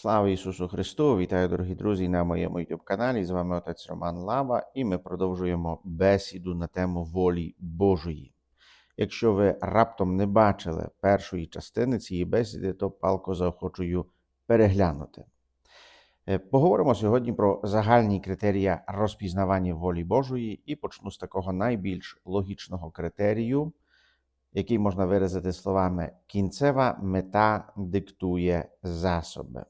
Слава Ісусу Христу! Вітаю, дорогі друзі, на моєму youtube каналі. З вами отець Роман Лава, і ми продовжуємо бесіду на тему волі Божої. Якщо ви раптом не бачили першої частини цієї бесіди, то палко заохочую переглянути. Е, Поговоримо сьогодні про загальні критерії розпізнавання волі Божої і почну з такого найбільш логічного критерію, який можна виразити словами кінцева мета диктує засоби.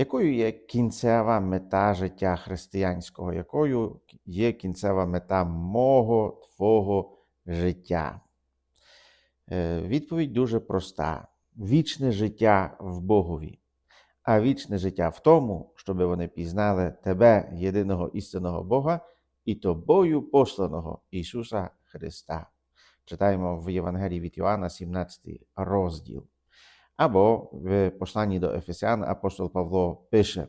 Якою є кінцева мета життя християнського? Якою є кінцева мета мого твого життя? Е, Відповідь дуже проста: вічне життя в Богові. А вічне життя в тому, щоб вони пізнали тебе, єдиного істинного Бога, і тобою посланого Ісуса Христа. Читаємо в Євангелії від Йоанна, 17 розділ. Або в посланні до Ефесян апостол Павло пише: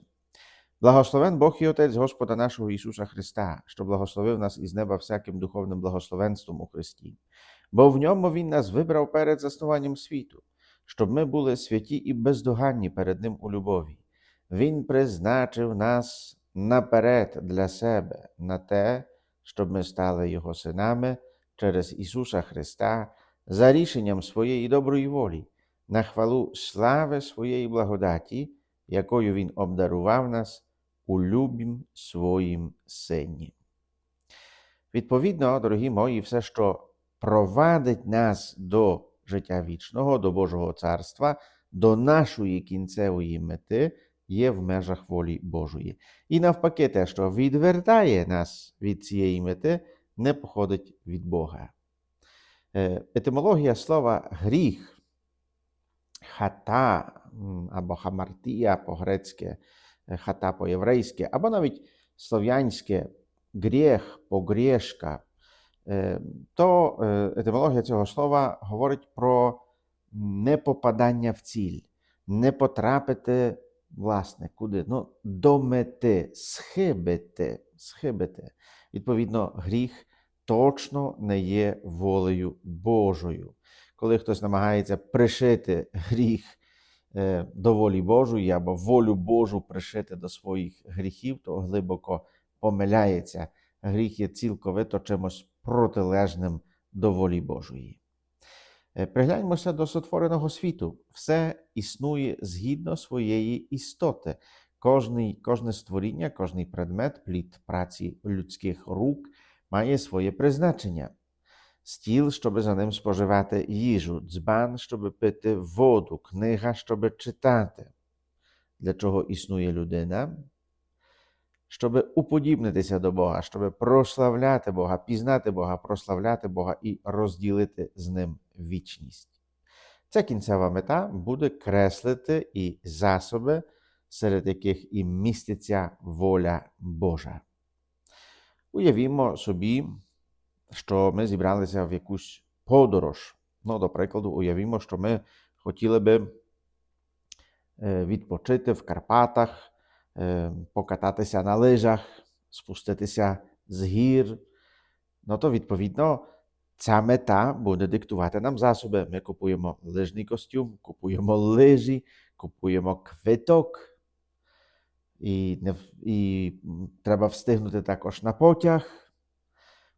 Благословен Бог і Отець Господа нашого Ісуса Христа, що благословив нас із неба всяким духовним благословенством у Христі, бо в ньому Він нас вибрав перед заснуванням світу, щоб ми були святі і бездоганні перед Ним у любові. Він призначив нас наперед для себе на те, щоб ми стали Його синами через Ісуса Христа за рішенням своєї доброї волі на хвалу слави своєї благодаті, якою Він обдарував нас у любім своїм сині. Відповідно, дорогі мої, все, що провадить нас до життя вічного, до Божого царства, до нашої кінцевої мети, є в межах волі Божої. І навпаки, те, що відвертає нас від цієї мети, не походить від Бога. Е, Етимологія слова гріх хата або хамартія по-грецьке, хата по-єврейськи, або навіть слов'янське гріх, погрішка, е, то е, етимологія цього слова говорить про непопадання в ціль, не потрапити, власне, куди? Ну, до схибити, схибити. Відповідно, гріх точно не є волею Божою коли хтось намагається пришити гріх е, до волі Божої або волю Божу пришити до своїх гріхів, то глибоко помиляється. Гріх є цілковито чимось протилежним до волі Божої. Е, Пригляньмося до сотвореного світу. Все існує згідно своєї істоти. Кожний, кожне створіння, кожний предмет, плід праці людських рук має своє призначення стіл, щоб за ним споживати їжу, дзбан, щоб пити воду, книга, щоб читати. Для чого існує людина? Щоб уподібнитися до Бога, щоб прославляти Бога, пізнати Бога, прославляти Бога і розділити з ним вічність. Ця кінцева мета буде креслити і засоби, серед яких і міститься воля Божа. Уявімо собі, що ми зібралися в якусь подорож. Ну, до прикладу, уявімо, що ми хотіли би е, відпочити в Карпатах, е, покататися на лижах, спуститися з гір. Ну, то, відповідно, ця мета буде диктувати нам засоби. Ми купуємо лижний костюм, купуємо лижі, купуємо квиток. І, не, і треба встигнути також на потяг.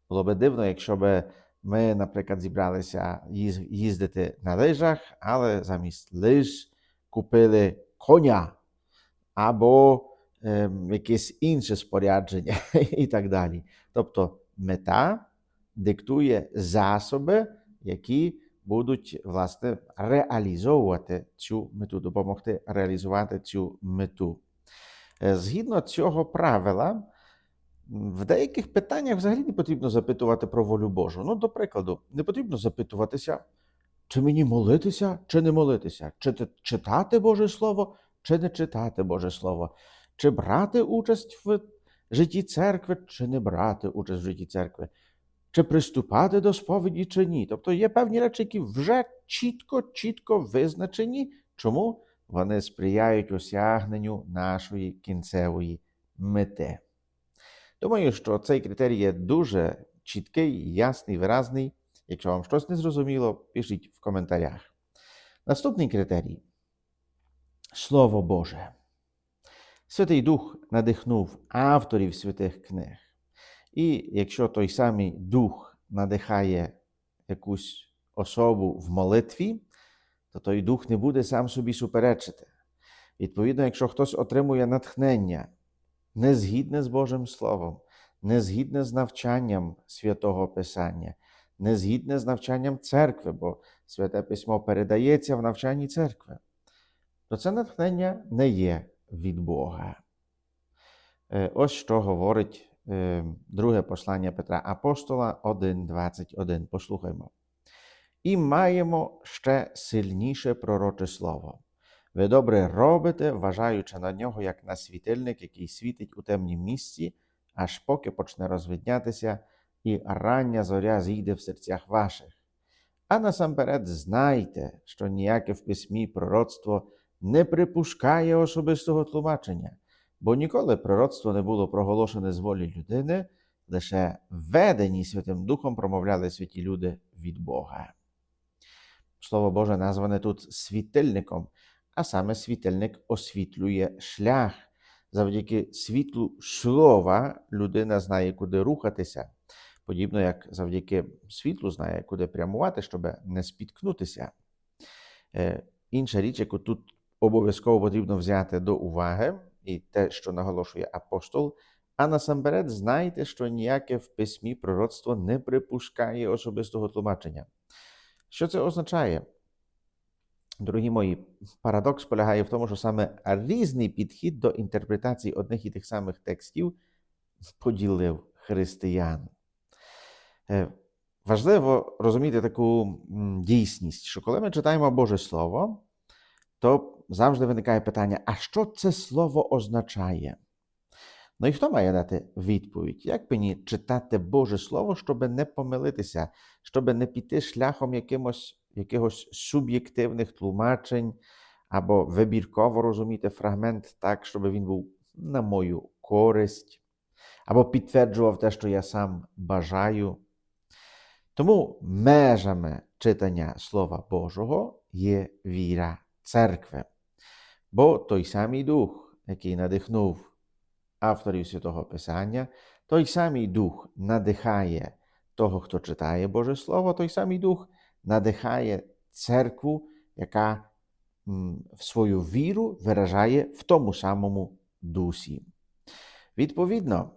Було би дивно, якщо б ми, наприклад, зібралися їздити на лижах, але замість лиж купили коня або ем, якесь інше спорядження і так далі. Тобто мета диктує засоби, які будуть власне реалізовувати цю мету, допомогти реалізувати цю мету. Е, Згідно цього правила, в деяких питаннях взагалі не потрібно запитувати про волю Божу. Ну, до прикладу, не потрібно запитуватися, чи мені молитися, чи не молитися, чи читати Боже Слово, чи не читати Боже Слово, чи брати участь в житті церкви, чи не брати участь в житті церкви, чи приступати до сповіді, чи ні. Тобто є певні речі, які вже чітко, чітко визначені, чому вони сприяють осягненню нашої кінцевої мети. Думаю, що цей критерій є дуже чіткий, ясний, виразний. Якщо вам щось не зрозуміло, пишіть в коментарях. Наступний критерій Слово Боже. Святий Дух надихнув авторів святих книг. І якщо той самий Дух надихає якусь особу в молитві, то той дух не буде сам собі суперечити. Відповідно, якщо хтось отримує натхнення не згідне з Божим Словом, не згідне з навчанням святого Писання, не згідне з навчанням церкви, бо святе письмо передається в навчанні церкви, то це натхнення не є від Бога. Е, Ось що говорить е, друге послання Петра Апостола 1.21. Послухаймо. І маємо ще сильніше пророче слово. Ви добре робите, вважаючи на нього як на світильник, який світить у темнім місці, аж поки почне розвиднятися, і рання зоря зійде в серцях ваших. А насамперед знайте, що ніяке в письмі пророцтво не припускає особистого тлумачення, бо ніколи пророцтво не було проголошене з волі людини, лише ведені Святим Духом промовляли святі люди від Бога. Слово Боже назване тут світильником, а саме світильник освітлює шлях. Завдяки світлу слова людина знає, куди рухатися, подібно як завдяки світлу знає, куди прямувати, щоб не спіткнутися. Е, Інша річ, яку тут обов'язково потрібно взяти до уваги, і те, що наголошує апостол, а насамперед знайте, що ніяке в письмі пророцтво не припускає особистого тлумачення. Що це означає? Дорогі мої, парадокс полягає в тому, що саме різний підхід до інтерпретації одних і тих самих текстів поділив християн. Е, Важливо розуміти таку дійсність, що коли ми читаємо Боже Слово, то завжди виникає питання: а що це слово означає? Ну і хто має дати відповідь? Як мені читати Боже Слово, щоб не помилитися, щоб не піти шляхом якимось, якихось суб'єктивних тлумачень, або вибірково розуміти фрагмент так, щоб він був на мою користь, або підтверджував те, що я сам бажаю. Тому межами читання Слова Божого є віра церкви. Бо той самий дух, який надихнув авторів Святого Писання, той самий дух надихає того, хто читає Боже Слово, той самий дух надихає церкву, яка в свою віру виражає в тому самому дусі. Відповідно,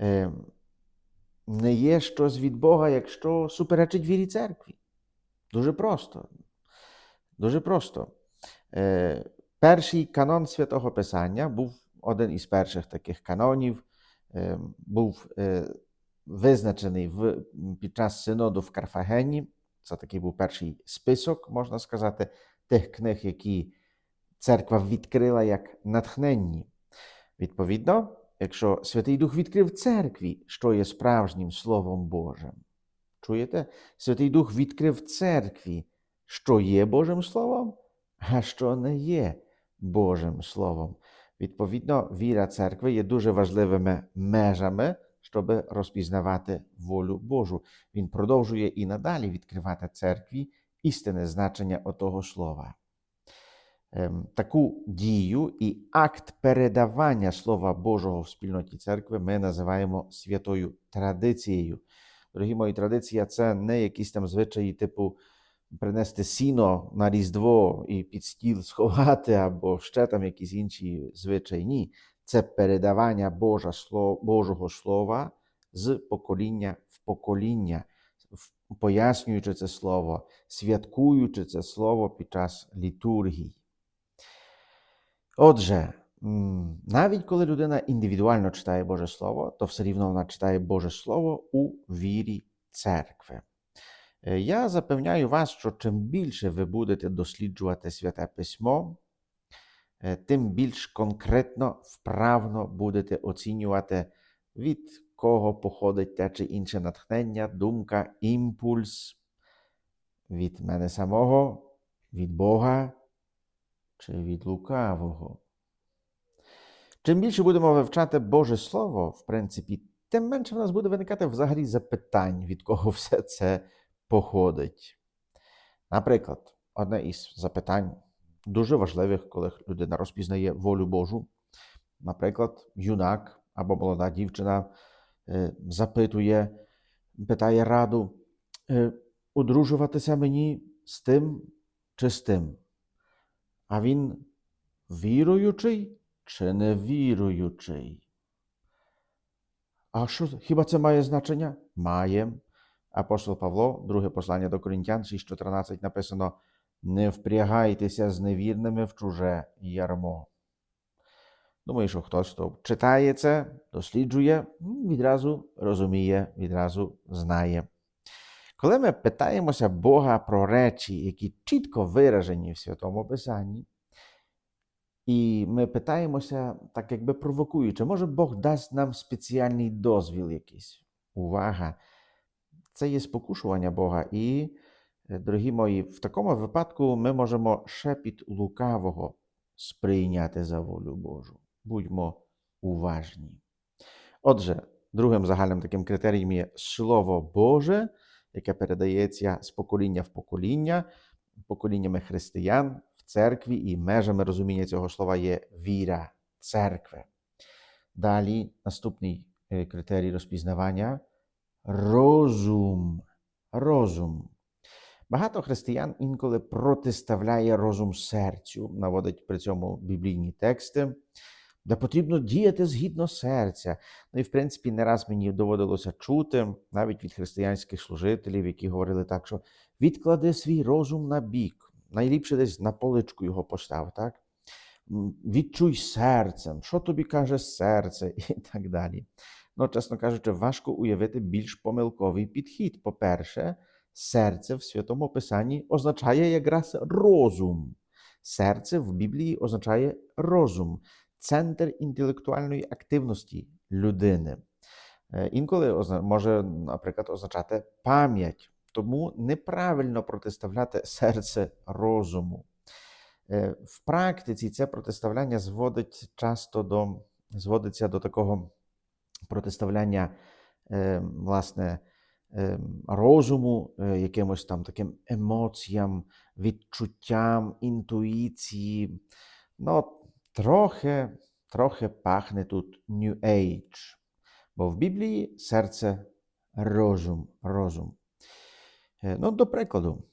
е, не є щось від Бога, якщо суперечить вірі церкві. Дуже просто. Дуже просто. Е, перший канон Святого Писання був один із перших таких канонів, е, був визначений в, під час синоду в Карфагені. Це такий був перший список, можна сказати, тих книг, які церква відкрила як натхненні. Відповідно, якщо Святий Дух відкрив церкві, що є справжнім Словом Божим. Чуєте? Святий Дух відкрив церкві, що є Божим Словом, а що не є Божим Словом. Відповідно, віра церкви є дуже важливими межами, щоб розпізнавати волю Божу. Він продовжує і надалі відкривати церкві істинне значення отого слова. Ем, Таку дію і акт передавання Слова Божого в спільноті церкви ми називаємо святою традицією. Дорогі мої, традиція це не якісь там звичаї, типу принести сіно на Різдво і під стіл сховати, або ще там якісь інші звичаї. Ні. Це передавання Божа, Божого Слова з покоління в покоління, пояснюючи це слово, святкуючи це слово під час літургії. Отже, навіть коли людина індивідуально читає Боже Слово, то все рівно вона читає Боже Слово у вірі церкви. Е, Я запевняю вас, що чим більше ви будете досліджувати святе письмо, тим більш конкретно, вправно будете оцінювати, від кого походить те чи інше натхнення, думка, імпульс від мене самого, від Бога чи від лукавого. Чим більше будемо вивчати Боже Слово, в принципі, тим менше в нас буде виникати взагалі запитань, від кого все це походить. Наприклад, одне із запитань, дуже важливих, коли людина розпізнає волю Божу. Наприклад, юнак або молода дівчина е, запитує, питає раду, е, одружуватися мені з тим чи з тим. А він віруючий чи невіруючий? А що, хіба це має значення? Має. Апостол Павло, друге послання до Коринтян 6.14 написано: Не впрягайтеся з невірними в чуже ярмо. Думаю, що хтось, хто читає це, досліджує, відразу розуміє, відразу знає. Коли ми питаємося Бога про речі, які чітко виражені в Святому Писанні, і ми питаємося, так якби провокуючи, може Бог дасть нам спеціальний дозвіл якийсь. Увага! Це є спокушування Бога. І, дорогі мої, в такому випадку ми можемо шепіт лукавого сприйняти за волю Божу. Будьмо уважні. Отже, другим загальним таким критерієм є Слово Боже, яке передається з покоління в покоління, поколіннями християн в церкві, і межами розуміння цього слова є віра церкви. Далі наступний е, критерій розпізнавання розум. Розум. Багато християн інколи протиставляє розум серцю, наводить при цьому біблійні тексти, де потрібно діяти згідно серця. Ну і, в принципі, не раз мені доводилося чути, навіть від християнських служителів, які говорили так, що відклади свій розум на бік, найліпше десь на поличку його постав, так? Відчуй серцем, що тобі каже серце, і так далі. Ну, чесно кажучи, важко уявити більш помилковий підхід. По-перше, серце в Святому Писанні означає якраз розум. Серце в Біблії означає розум, центр інтелектуальної активності людини. Е, Інколи може, наприклад, означати пам'ять. Тому неправильно протиставляти серце розуму. Е, В практиці це протиставляння зводить часто до, зводиться до такого протиставляння е, власне розуму, е, якимось там таким емоціям, відчуттям, інтуїції. Ну, трохи, трохи пахне тут New Age. Бо в Біблії серце розум, розум. Е, Ну, до прикладу,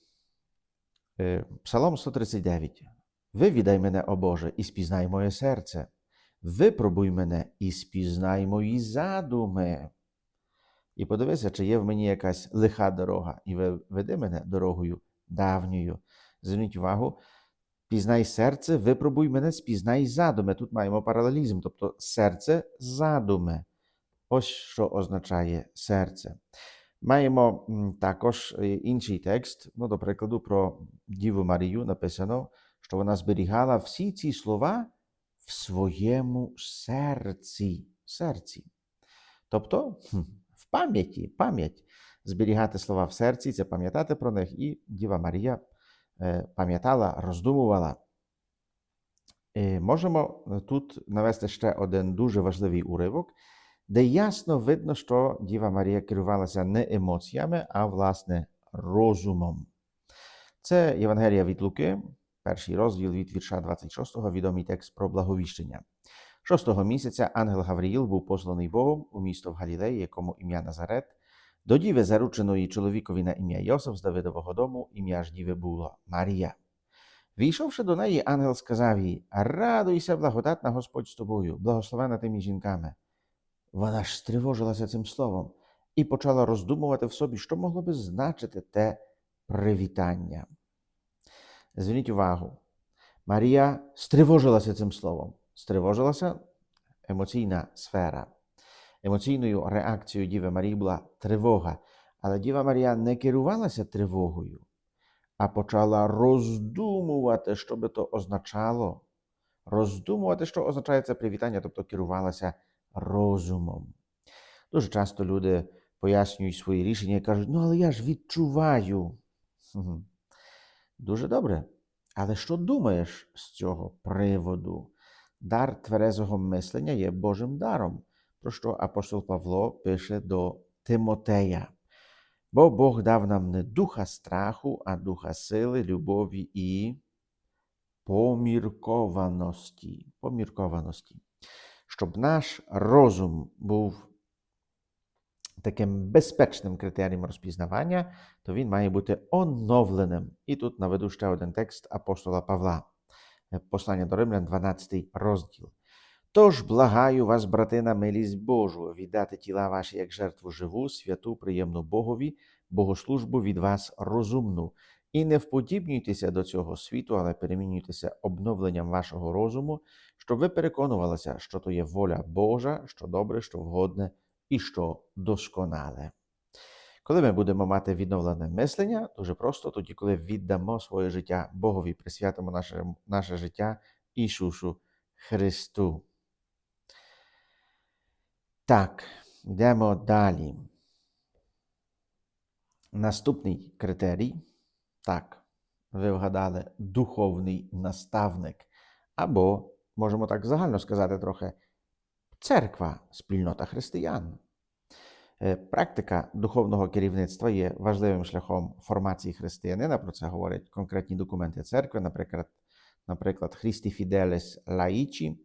е, Псалом 139. Вивідай мене, о Боже, і спізнай моє серце. Випробуй мене і спізнай мої задуми. І подивися, чи є в мені якась лиха дорога, і веди мене дорогою давньою. Зверніть увагу, пізнай серце, випробуй мене, спізнай задуми. Тут маємо паралелізм, тобто серце задуми. Ось що означає серце. Маємо також е, інший текст, ну, до прикладу, про Діву Марію написано, що вона зберігала всі ці слова в своєму серці. серці. Тобто пам'яті, пам'ять. Зберігати слова в серці, це пам'ятати про них, і Діва Марія е, пам'ятала, роздумувала. Е, Можемо е, тут навести ще один дуже важливий уривок, де ясно видно, що Діва Марія керувалася не емоціями, а власне розумом. Це Євангелія від Луки, перший розділ від вірша 26, відомий текст про благовіщення. Шостого місяця ангел Гавріїл був посланий Богом у місто в Галілеї, якому ім'я Назарет, до діви зарученої чоловікові на ім'я Йосиф з Давидового дому, ім'я ж діви було Марія. Війшовши до неї, ангел сказав їй: Радуйся, благодатна Господь з тобою, благословена ти між жінками. Вона ж стривожилася цим словом і почала роздумувати в собі, що могло би значити те привітання. Зверніть увагу, Марія стривожилася цим словом. Стривожилася емоційна сфера. Емоційною реакцією Діви Марії була тривога. Але Діва Марія не керувалася тривогою, а почала роздумувати, що би то означало. Роздумувати, що означає це привітання, тобто керувалася розумом. Дуже часто люди пояснюють свої рішення і кажуть: ну, але я ж відчуваю. Дуже добре. Але що думаєш з цього приводу? Дар тверезого мислення є Божим даром, про що апостол Павло пише до Тимотея. Бо Бог дав нам не духа страху, а духа сили, любові і поміркованості. Поміркованості. Щоб наш розум був таким безпечним критерієм розпізнавання, то він має бути оновленим. І тут наведу ще один текст апостола Павла, послання до Римлян, 12 розділ. Тож благаю вас, брати, на милість Божу, віддати тіла ваші як жертву живу, святу, приємну Богові, богослужбу від вас розумну, і не вподібнюйтеся до цього світу, але перемінюйтеся обновленням вашого розуму, щоб ви переконувалися, що то є воля Божа, що добре, що вгодне і що досконале. Коли ми будемо мати відновлене мислення, дуже просто тоді, коли віддамо своє життя Богові, присвятимо наше, наше життя Ісусу Христу. Так, йдемо далі. Наступний критерій. Так, ви вгадали духовний наставник. Або, можемо так загально сказати трохи, церква, спільнота християн. Е, Практика духовного керівництва є важливим шляхом формації християнина. Про це говорять конкретні документи церкви, наприклад, наприклад, Христі Фіделес Лаїчі.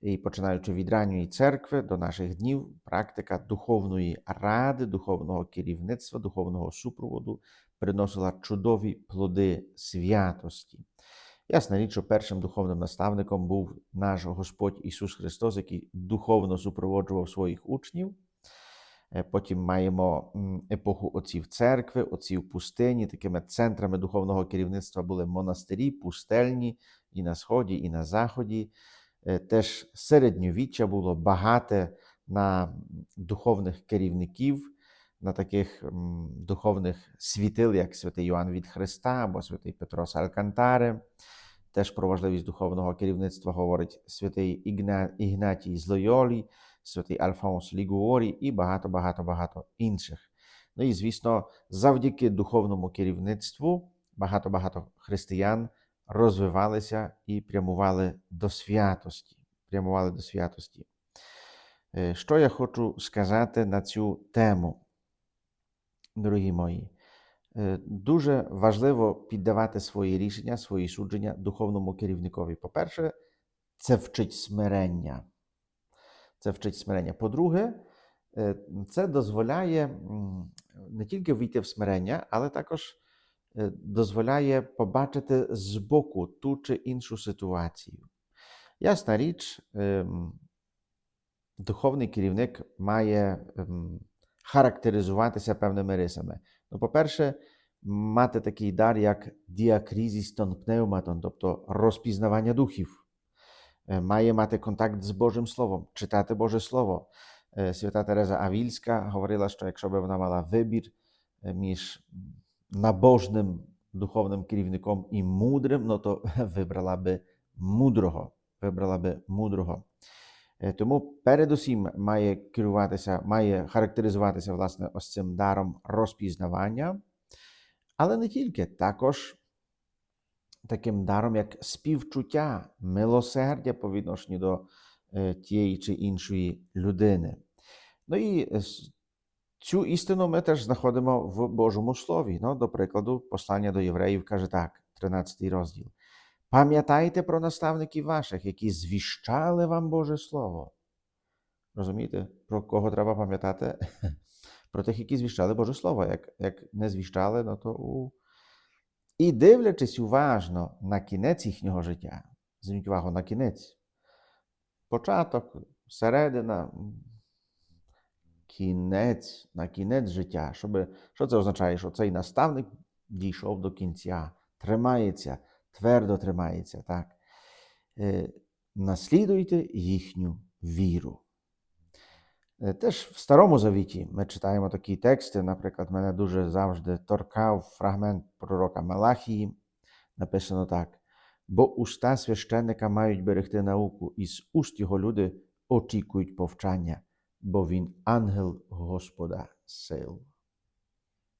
І починаючи від ранньої церкви до наших днів, практика духовної ради, духовного керівництва, духовного супроводу приносила чудові плоди святості. Ясна річ, що першим духовним наставником був наш Господь Ісус Христос, який духовно супроводжував своїх учнів. Е, Потім маємо епоху отців церкви, отців пустині. Такими центрами духовного керівництва були монастирі, пустельні і на сході, і на заході. Е, Теж середньовіччя було багате на духовних керівників, на таких духовних світил, як святий Йоанн від Христа або святий Петро з Алькантари. Теж про важливість духовного керівництва говорить святий Ігна... Ігнатій з Лойолі, святий Альфонс Лігуорі і багато-багато-багато інших. Ну і, звісно, завдяки духовному керівництву багато-багато християн розвивалися і прямували до святості. Прямували до святості. Е, Що я хочу сказати на цю тему, дорогі мої? Е, Дуже важливо піддавати свої рішення, свої судження духовному керівникові. По-перше, це вчить смирення. Це вчить смирення. По-друге, е, це дозволяє не тільки війти в смирення, але також е, дозволяє побачити збоку ту чи іншу ситуацію. Ясна річ, ем, духовний керівник має ем, характеризуватися певними рисами. Ну, по-перше, мати такий дар, як діакрізістон пневматон, тобто розпізнавання духів. Має мати контакт з Божим Словом, читати Боже Слово. Свята Тереза Авільська говорила, що якщо б вона мала вибір між набожним духовним керівником і мудрим, ну то вибрала би мудрого. Вибрала би мудрого. Тому передусім має керуватися, має характеризуватися власне ось цим даром розпізнавання, але не тільки, також таким даром, як співчуття, милосердя по відношенню до е, тієї чи іншої людини. Ну і цю істину ми теж знаходимо в Божому Слові. Ну, до прикладу, послання до євреїв каже так, 13 розділ. Пам'ятайте про наставників ваших, які звіщали вам Боже Слово. Розумієте, про кого треба пам'ятати? Про тих, які звіщали Боже Слово. Як, як не звіщали, ну то у... І дивлячись уважно на кінець їхнього життя, зверніть увагу на кінець, початок, середина, кінець, на кінець життя. Щоби, що це означає? Що цей наставник дійшов до кінця, тримається, твердо тримається. Так? Е, наслідуйте їхню віру. Е, Теж в Старому Завіті ми читаємо такі тексти. Наприклад, мене дуже завжди торкав фрагмент пророка Малахії. Написано так: бо уста священника мають берегти науку, і з уст його люди очікують повчання, бо він ангел Господа сил.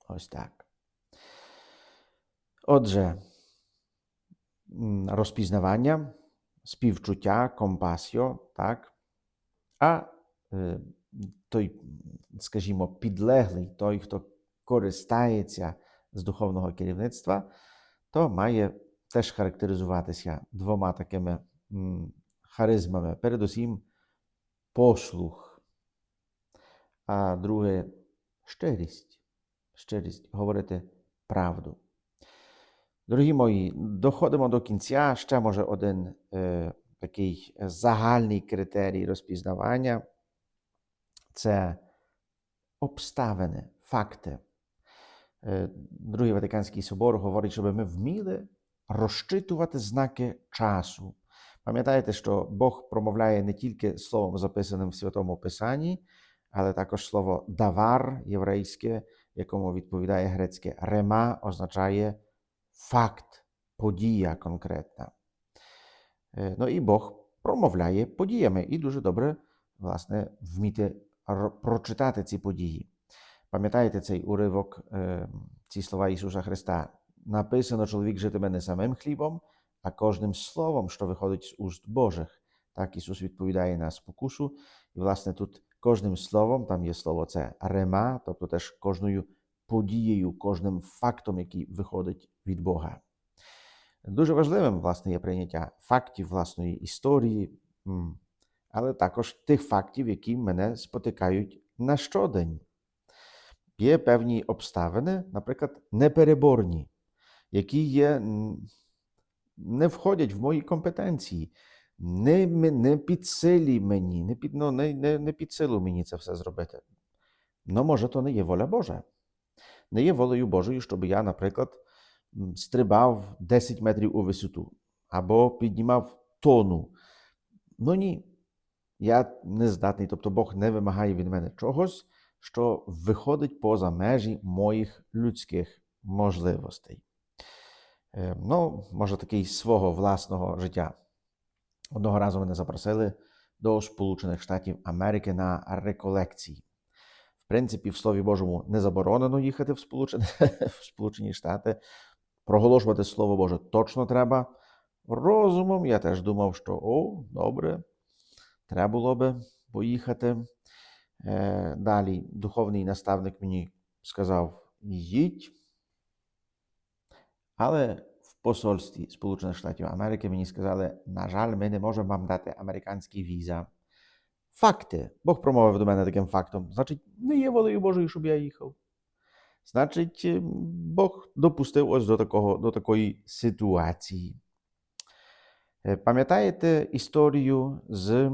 Ось так. Отже, розпізнавання, співчуття, компасіо, так? А е, той, скажімо, підлеглий, той, хто користається з духовного керівництва, то має теж характеризуватися двома такими харизмами. Передусім, послух, а друге щирість. Щирість говорити правду. Дорогі мої, доходимо до кінця. Ще може один е, такий загальний критерій розпізнавання це обставини, факти. Е, Другий Ватиканський собор говорить, щоб ми вміли розчитувати знаки часу. Пам'ятаєте, що Бог промовляє не тільки словом, записаним в Святому Писанні, але також слово давар єврейське, якому відповідає грецьке рема, означає факт, подія конкретна. Е, Ну і Бог промовляє подіями, і дуже добре, власне, вміти прочитати ці події. Пам'ятаєте цей уривок, е, ці слова Ісуса Христа? Написано, чоловік житиме не самим хлібом, а кожним словом, що виходить з уст Божих. Так Ісус відповідає на спокусу. І, власне, тут кожним словом, там є слово це рема, тобто теж кожною подією, кожним фактом, який виходить від Бога. Дуже важливим, власне, є прийняття фактів власної історії, але також тих фактів, які мене спотикають на щодень. Є певні обставини, наприклад, непереборні, які є, не входять в мої компетенції, не, не під силі мені, не під, ну, не, не, не під силу мені це все зробити. Ну, може, то не є воля Божа. Не є волею Божою, щоб я, наприклад, стрибав 10 метрів у висоту або піднімав тону. Ну ні, я не здатний, тобто Бог не вимагає від мене чогось, що виходить поза межі моїх людських можливостей. Е, Ну, може, такий свого власного життя. Одного разу мене запросили до Сполучених Штатів Америки на реколекції. В принципі, в Слові Божому не заборонено їхати в Сполучені, в Сполучені Штати. Проголошувати Слово Боже точно треба. Розумом я теж думав, що о, добре, треба було би поїхати. Е, Далі духовний наставник мені сказав: їдь. Але в посольстві Сполучених Штатів Америки мені сказали: на жаль, ми не можемо вам дати американські віза. Факти. Бог промовив до мене таким фактом. Значить, не є волею Божою, щоб я їхав. Значить, е, Бог допустив ось до, такого, до такої ситуації. Е, Пам'ятаєте історію з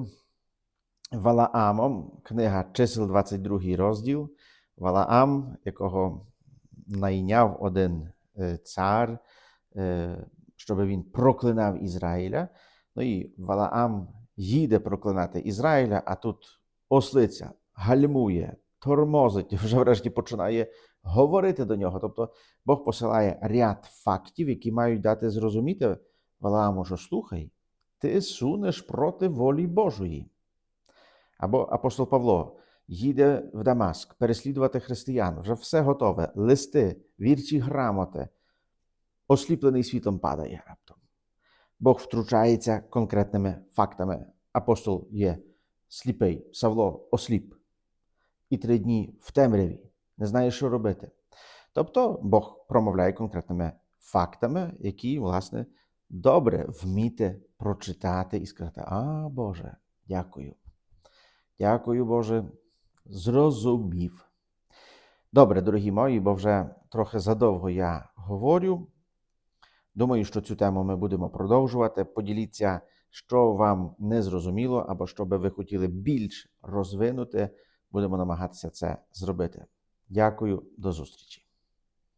Валаамом, книга чисел 22 розділ. Валаам, якого найняв один е, цар, е, щоб він проклинав Ізраїля. Ну і Валаам їде проклинати Ізраїля, а тут ослиця гальмує, тормозить, вже врешті починає говорити до нього. Тобто Бог посилає ряд фактів, які мають дати зрозуміти Валааму, що слухай, ти сунеш проти волі Божої. Або апостол Павло їде в Дамаск переслідувати християн, вже все готове, листи, вірчі грамоти, осліплений світом падає раптом. Бог втручається конкретними фактами. Апостол є сліпий, Савло осліп, і три дні в темряві, не знає, що робити. Тобто Бог промовляє конкретними фактами, які, власне, добре вміти прочитати і сказати: А, Боже, дякую. Дякую, Боже, зрозумів. Добре, дорогі мої, бо вже трохи задовго я говорю. Думаю, що цю тему ми будемо продовжувати. Поділіться, що вам не зрозуміло, або що би ви хотіли більш розвинути. Будемо намагатися це зробити. Дякую, до зустрічі.